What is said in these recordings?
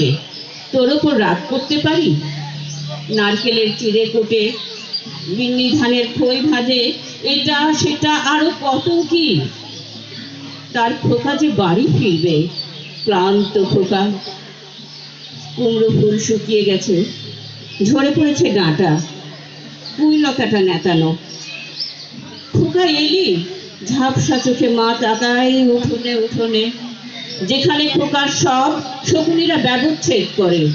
আছে। তোর ওপর রাগ করতে পারি? নারকেলের চিড়ে কোটে, বিন্নি ধানের খই ভাজে, এটা সেটা আরও কত কি? তার খোকা যে বাড়ি ফিরবে, ক্লান্ত খোকা। কুমড়ো ফুল শুকিয়ে গেছে, ঝরে পড়েছে ডাঁটা পুঁই লতাটা নেতানো। খোকা এলি? ঝাপসা চোখে মা তাকায় উঠোনে উঠোনে। যেখানে খোকার সব শকুনিরা ব্যবচ্ছেদ করে।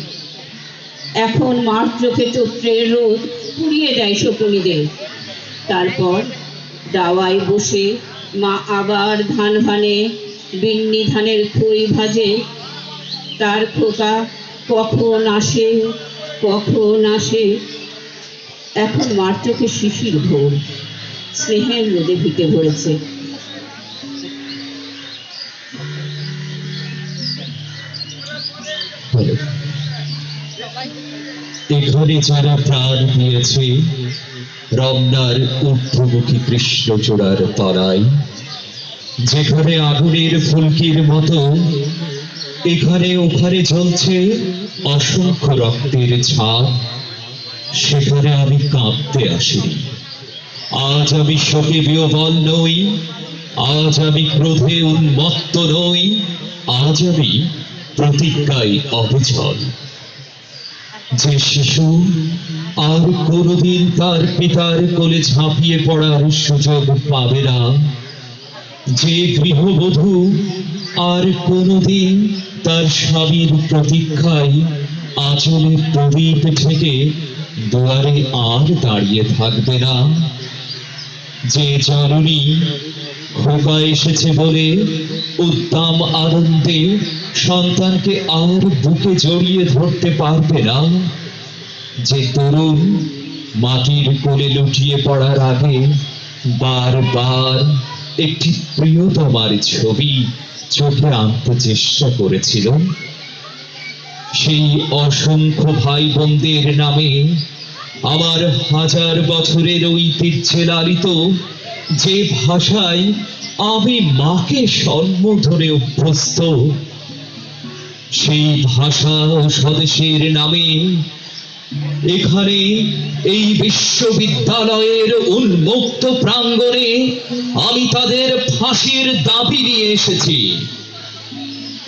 এখন মার চোখে চোত্রের রোদ পুড়িয়ে দেয় শকুনিদের। তারপর দাওয়ায় বসে মা আবার ধান ভানে, বিন্নি ধানের খই ভাজে। তার খোকা কখন আসে কখন আসে? এখন মার চোখে শিশির ভোর। স্নেহের রোদে ভিটে ভরেছে। বলো এখানে যারা প্রাণ দিয়েছে, রমনার ঊর্ধ্বমুখী কৃষ্ণচূড়ার তলায় যেখানে আগুনের ফুলকির মতো এখানে ওখানে জ্বলছে অসংখ্য রক্তের ছাপ সেখানে আমি কাঁদতে আসিনি। আজ আমি শোকে বিহবল নই, আজ আমি ক্রোধে উন্মত্ত নই, আজ আমি প্রতিজ্ঞায় অবিচল। যে শিশু আর কোনোদিন তার পিতার কোলে ঝাঁপিয়ে পড়ার সুযোগ পাবে না, যে গৃহবধূ আর কোনোদিন তার স্বামীর প্রতীক্ষায় আঁচলের প্রদীপ থেকে দুয়ারে আর দাঁড়িয়ে থাকবে না যে জননী খোকা এসেছে বলে উদ্দাম আনন্দে সন্তানকে আর বুকে জড়িয়ে ধরতে পারবে না। যে তরুণ মাটির কোলে লুটিয়ে পড়ার আগে বারবার একটি প্রিয়তমার ছবি চোখে আনতে চেষ্টা করেছিল। সেই অসংখ্য ভাই বোনদের নামে আমার হাজার বছরের ঐতিহ্যে লালিত যে ভাষায় আমি মাকে সম্বোধনে অভ্যস্ত, সেই ভাষা স্বদেশের নামে এখানে এই বিশ্ববিদ্যালয়ের উন্মুক্ত প্রাঙ্গণে আমি তাদের ফাঁসির দাবি নিয়ে এসেছি।